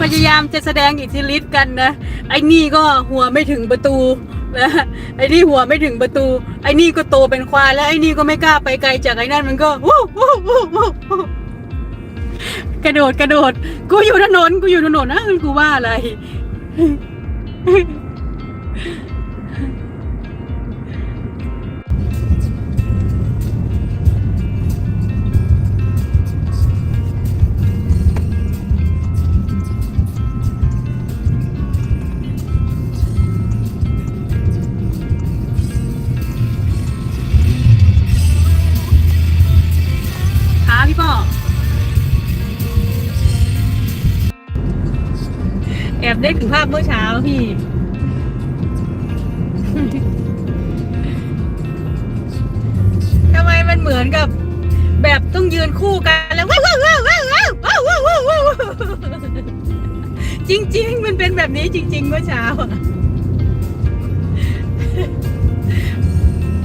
พยายามจะแสดงอิทธิฤทธิ์กันนะไอ้นี่ก็หัวไม่ถึงประตูนะไอ้นี่หัวไม่ถึงประตู ไอ้นี่ก็โตเป็นควายแล้วไอ้นี่ก็ไม่กล้าไปไกลจากไอ้นั่นมันก็วู้วู้วู้วู้วกระโดดกระโดด กูอยู่ถนนกูอยู่ถนนนะกูว่าอะไร แอบได้ถึงภาพเมื่อเช้าพี่ทำไมมันเหมือนกับ แบบต้องยืนคู่กันแล้วว้าวว้าวว้าวว้าวว้าวว้าวว้าวว้าวจริง ๆ มันเป็นแบบนี้จริง ๆ เมื่อเช้า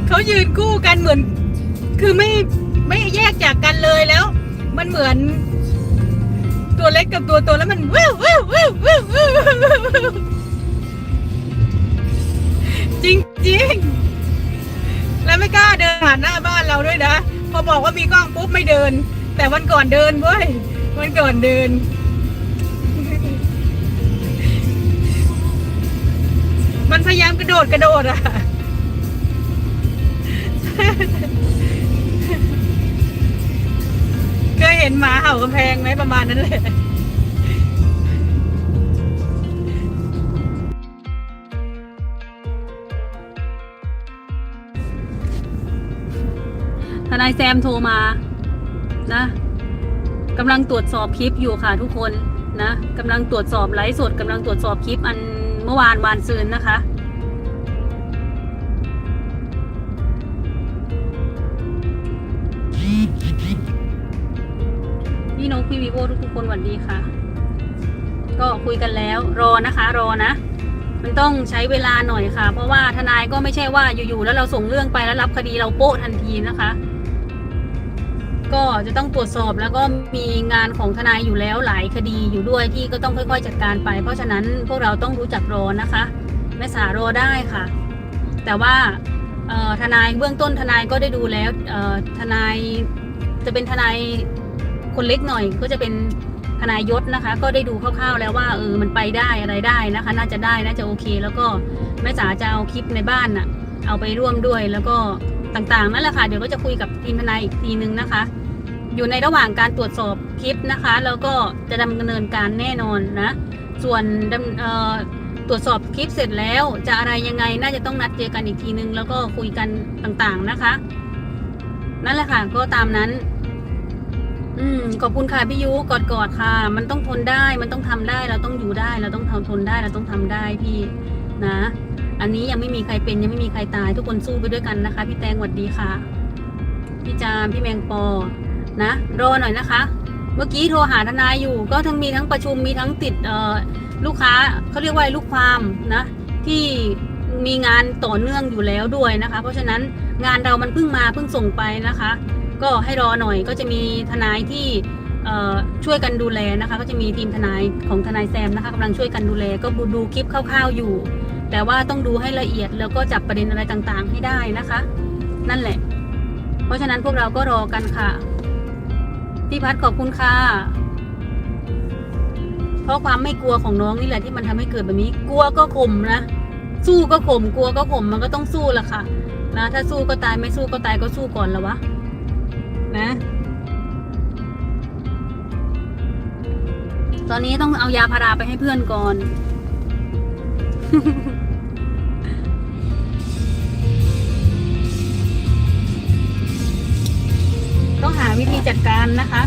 เขายืนคู่กันเหมือน คือไม่ไม่แยกจากกันเลยแล้ว มันเหมือน ตัวเล็กกับตัวโตแล้วมันวิววิววิววิววิวจริงจริงแล้วไม่กล้าเดินผ่านหน้าบ้านเราด้วยนะ พอบอกว่ามีกล้องปุ๊บไม่เดิน แต่วันก่อนเดินเว้ยวันก่อนเดินมันพยายามกระโดดกระโดดอะ เห็นหมาเห่ากำแพงไหมประมาณนั้นเลยทนายแซมโทรมานะกำลังตรวจสอบคลิปอยู่ค่ะทุกคนนะกำลังตรวจสอบไลฟ์สดกำลังตรวจสอบคลิปอันเมื่อวานวานซืนนะคะ พี่นกพี่วีโวทุกคนสวัสดีค่ะ ก็คุยกันแล้วรอนะคะรอนะ มันต้องใช้เวลาหน่อยค่ะ เพราะว่าทนายก็ไม่ใช่ว่าอยู่ๆแล้วเราส่งเรื่องไปแล้วรับคดีเราโป๊ะทันทีนะคะ ก็จะต้องตรวจสอบแล้วก็มีงานของทนายอยู่แล้วหลายคดีอยู่ด้วยที่ก็ต้องค่อย ๆ จัดการไป เพราะฉะนั้นพวกเราต้องรู้จักรอนะคะแม่สารอได้ค่ะ แต่ว่าเออทนายเบื้องต้นทนายก็ได้ดูแล้วเออทนายจะเป็นทนาย คนเล็กหน่อยก็จะเป็นทนายยศนะคะ ก็ได้ดูคร่าวๆแล้วว่าเออมันไปได้อะไรได้นะคะ น่าจะได้น่าจะโอเค แล้วก็แม่จ๋าจะเอาคลิปในบ้านน่ะ เอาไปร่วมด้วยแล้วก็ต่างๆนั่นแหละค่ะเดี๋ยวก็จะคุยกับทีมทนายอีกทีนึงนะคะ อยู่ในระหว่างการตรวจสอบคลิปนะคะ แล้วก็จะดำเนินการแน่นอนนะ ส่วนตรวจสอบคลิปเสร็จแล้วจะอะไรยังไงน่าจะต้องนัดเจอกันอีกทีนึง แล้วก็คุยกันต่างๆนะคะ นั่นแหละค่ะก็ตามนั้น อืมขอบคุณค่ะพี่ยุกอดกอดๆค่ะ มันต้องทนได้ มันต้องทำได้ เราต้องอยู่ได้ เราต้องทำทนได้ เราต้องทำได้พี่นะ อันนี้ยังไม่มีใครเป็นยังไม่มีใครตาย ทุกคนสู้ไปด้วยกันนะคะ พี่แตงหวัดดีค่ะ พี่จามพี่แมงปอ นะรอหน่อยนะคะ เมื่อกี้โทรหาทนายอยู่ ก็ทั้งมีทั้งประชุมมีทั้งติดเอ่อลูกค้าเขาเรียกว่าลูกความนะ ที่มีงานต่อเนื่องอยู่แล้วด้วยนะคะ เพราะฉะนั้นงานเรามันเพิ่งมาเพิ่งส่งไปนะคะ ก็ให้รอหน่อยก็จะมีทนายที่ช่วยกันดูแลนะคะ ก็จะมีทีมทนายของทนายแซมนะคะกำลังช่วยกันดูแล ก็ดูคลิปคร่าวๆอยู่ แต่ว่าต้องดูให้ละเอียดแล้วก็จับประเด็นอะไรต่างๆ ให้ได้นะคะ นั่นแหละ เพราะฉะนั้นพวกเราก็รอกันค่ะพี่พัดขอบคุณค่ะเพราะความไม่กลัวของน้องนี่แหละที่มันทำให้เกิดแบบนี้ กลัวก็ข่มนะสู้ก็ข่มกลัวก็ข่มมันก็ต้องสู้ละค่ะนะถ้าสู้ก็ตายไม่สู้ก็ตายก็สู้ก่อนละวะ นะ ตอนนี้ต้องเอายาพาราไปให้เพื่อนก่อน ต้องหาวิธีจัดการนะคะ